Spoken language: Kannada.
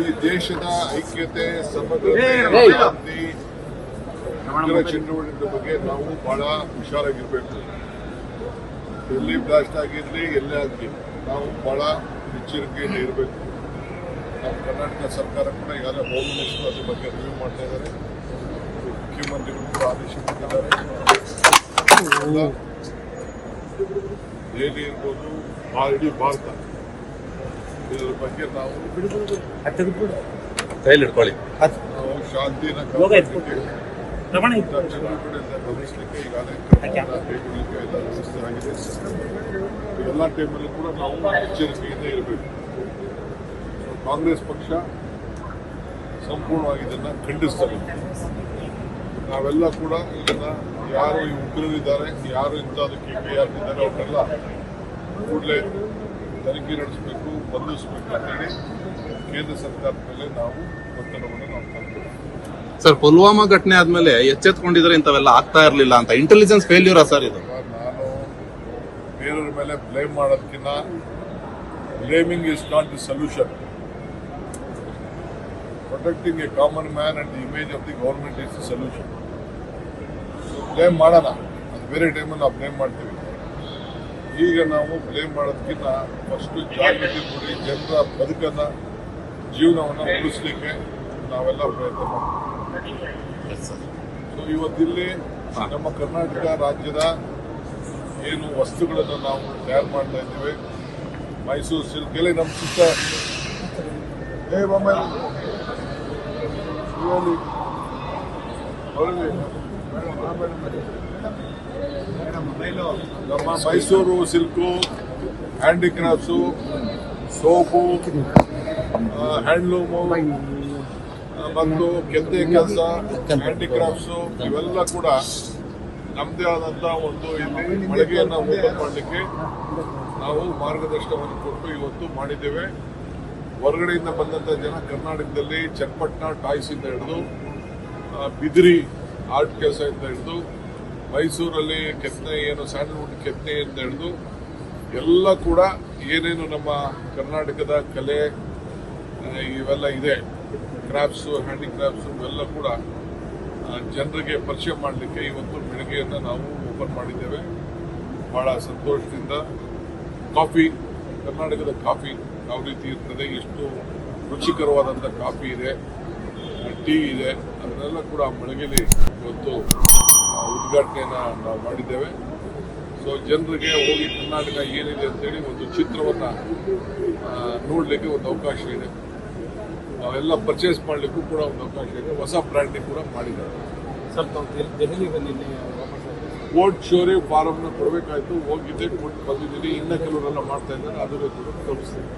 ಈ ದೇಶದ ಐಕ್ಯತೆ ಸಮಗ್ರತೆ ಶಾಂತಿ ಚಟುವಟಿಕೆ ಬಗ್ಗೆ ನಾವು ಬಹಳ ಹುಷಾರಾಗಿರ್ಬೇಕು. ಎಲ್ಲಿ ಬ್ಲಾಸ್ಟ್ ಆಗಿರ್ಲಿ ಎಲ್ಲೇ ಆಗಲಿ ನಾವು ಬಹಳ ಎಚ್ಚರಿಕೆಯಿಂದ ಇರಬೇಕು. ನಮ್ಮ ಕರ್ನಾಟಕ ಸರ್ಕಾರ ಕೂಡ ಈಗಾಗಲೇ ಹೋಮ್ ಮಿನಿಸ್ಟರ್ ಅದ್ರ ಬಗ್ಗೆ ರಿವ್ಯೂ ಮಾಡ್ತಾ ಇದ್ದಾರೆ. ಮುಖ್ಯಮಂತ್ರಿಗಳು ಕೂಡ ಆದೇಶ ಕೊಟ್ಟಿದ್ದಾರೆ. ದೆಹಲಿ ಇರ್ಬೋದು ಆಲ್ರೆಡಿ ಭಾರತ. ಇದರ ಬಗ್ಗೆ ನಾವು ಕೈಲಿ ಹಿಡ್ಕೊಳ್ಳಿ. ನಾವು ಶಾಂತಿನ ಇಂಥ ಗಮನಿಸಲಿಕ್ಕೆ ಈಗಾಗಲೇ ಕೈಗೊಳ್ಳಲಿಕ್ಕೆ ಎಲ್ಲ ವ್ಯವಸ್ಥೆ ಆಗಿದೆ ಎಲ್ಲ ಟೈಮಲ್ಲೂ ಕೂಡ ನಾವು ಎಚ್ಚರಿಕೆಯಿಂದ ಇರಬೇಕು. ಕಾಂಗ್ರೆಸ್ ಪಕ್ಷ ಸಂಪೂರ್ಣವಾಗಿ ಇದನ್ನ ಖಂಡಿಸ್ತದೆ. ನಾವೆಲ್ಲ ಕೂಡ ಇದನ್ನ ಯಾರು ಈ ಉಗ್ರರಿದ್ದಾರೆ ಯಾರು ಇಂಥದಕ್ಕೆ ಕೈ ಹಾಕಿದ್ದಾರೆ ಅವರೆಲ್ಲ ಕೂಡಲೇ ತನಿಖೆ ನಡೆಸಬೇಕು ಬಂಧಿಸಬೇಕು ಅಂತೇಳಿ ಕೇಂದ್ರ ಸರ್ಕಾರದ ಮೇಲೆ ನಾವು ಒತ್ತಡವನ್ನು ನಾವು ಸರ್ ಪುಲ್ವಾಮಾ ಘಟನೆ ಆದ್ಮೇಲೆ ಎಚ್ಚೆತ್ಕೊಂಡಿದ್ರೆ ಇಂಥವೆಲ್ಲ ಆಗ್ತಾ ಇರಲಿಲ್ಲ ಅಂತ. ಇಂಟೆಲಿಜೆನ್ಸ್ ಫೇಲ್ಯೂರಾ ಸರ್ ಇದು? ನಾನು ಬೇರೆಯವ್ರ ಮೇಲೆ ಬ್ಲೇಮ್ ಮಾಡೋದಕ್ಕಿಂತ blaming is not the solution protecting a common man and the image of the government is the solution blame ಮಾಡೋಣ. ಅದು ಬೇರೆ ಟೈಮಲ್ಲಿ ನಾವು ಬ್ಲೇಮ್ ಮಾಡ್ತೀವಿ. ಈಗ ನಾವು ಬ್ಲೇಮ್ ಮಾಡೋದಕ್ಕಿಂತ ಫಸ್ಟ್ ಜಾಗೃತಿ ಕೊಡಿ ಜನರ ಬದುಕನ್ನ ಜೀವನವನ್ನು ಉಳಿಸ್ಲಿಕ್ಕೆ ನಾವೆಲ್ಲ ಪ್ರಯತ್ನ ಮಾಡ್ತೀವಿ ಸೊ ಇವತ್ತಿಲ್ಲಿ ನಮ್ಮ ಕರ್ನಾಟಕ ರಾಜ್ಯದ ಏನು ವಸ್ತುಗಳನ್ನು ನಾವು ತಯಾರು ಮಾಡ್ತಾ ಇದ್ದೇವೆ ಮೈಸೂರು ಸಿಲ್ಕ್ ಎಲ್ಲಿ ನಮ್ಮ ಸುತ್ತ. ಹೊರಗೆ. ನಮ್ಮ Mysore silk handicrafts soap handloom ಮತ್ತು ಕೆತ್ತೆ ಕೆಲಸ ಹ್ಯಾಂಡಿಕ್ರಾಫ್ಟ್ಸು ಇವೆಲ್ಲ ಕೂಡ ನಮ್ಮದೇ ಆದಂಥ ಒಂದು ಇಲ್ಲಿ ಮಳಿಗೆಯನ್ನು ಓಪನ್ ಮಾಡಲಿಕ್ಕೆ ನಾವು ಮಾರ್ಗದರ್ಶನವನ್ನು ಕೊಟ್ಟು ಇವತ್ತು ಮಾಡಿದ್ದೇವೆ. ಹೊರಗಡೆಯಿಂದ ಬಂದಂಥ ಜನ ಕರ್ನಾಟಕದಲ್ಲಿ ಚಟ್ಪಟ್ನ ಟಾಯ್ಸಿಂದ ಹಿಡಿದು ಬಿದಿರಿ ಆರ್ಟ್ ಕೆಲಸದಿಂದ ಹಿಡಿದು ಮೈಸೂರಲ್ಲಿ ಕೆತ್ತನೆ ಏನು, ಸ್ಯಾಂಡಲ್ವುಡ್ ಕೆತ್ತನೆಯಿಂದ ಹಿಡಿದು ಎಲ್ಲ ಕೂಡ ಏನೇನು ನಮ್ಮ ಕರ್ನಾಟಕದ ಕಲೆ ಇವೆಲ್ಲ ಇದೆ. ಕ್ರಾಫ್ಟ್ಸು ಹ್ಯಾಂಡಿಕ್ರಾಫ್ಟ್ಸು ಇವೆಲ್ಲ ಕೂಡ ಜನರಿಗೆ ಪರಿಚಯ ಮಾಡಲಿಕ್ಕೆ ಇವತ್ತು ಬೆಳಗ್ಗೆಯನ್ನು ನಾವು ಓಪನ್ ಮಾಡಿದ್ದೇವೆ. ಬಹಳ ಸಂತೋಷದಿಂದ. ಕಾಫಿ ಕರ್ನಾಟಕದ ಕಾಫಿ ಯಾವ ರೀತಿ ಇರ್ತದೆ, ಎಷ್ಟು ರುಚಿಕರವಾದಂಥ ಕಾಫಿ ಇದೆ ಟೀ ಇದೆ, ಅದನ್ನೆಲ್ಲ ಕೂಡ ಬೆಳಗ್ಗೆಲಿ ಇವತ್ತು ಉದ್ಘಾಟನೆಯನ್ನ ನಾವು ಮಾಡಿದ್ದೇವೆ. ಸೊ ಜನರಿಗೆ ಹೋಗಿ ಕರ್ನಾಟಕ ಏನಿದೆ ಅಂತೇಳಿ ಒಂದು ಚಿತ್ರವನ್ನು ನೋಡಲಿಕ್ಕೆ ಒಂದು ಅವಕಾಶ ಇದೆ. ಅವೆಲ್ಲ ಪರ್ಚೇಸ್ ಮಾಡಲಿಕ್ಕೂ ಕೂಡ ಒಂದು ಅವಕಾಶ ಇದೆ. ಹೊಸ ಬ್ರ್ಯಾಂಡಿಂಗ್ ಕೂಡ ಮಾಡಿದ್ದಾರೆ. ಸರ್ ದೆಹಲಿಗೆ ನಿನ್ನೆ. ಕೋರ್ಟ್ ಶೋರಿ ಫಾರಮ್ನ ಕೊಡಬೇಕಾಯ್ತು. ಹೋಗಿದ್ದೆ ಕೊಟ್ಟು ಬಂದಿದ್ದೀನಿ. ಇನ್ನೂ ಕೆಲವರೆಲ್ಲ ಮಾಡ್ತಾ ಇದ್ದಾರೆ. ಅದನ್ನು ಕೂಡ ತೋರಿಸ್ತೀನಿ.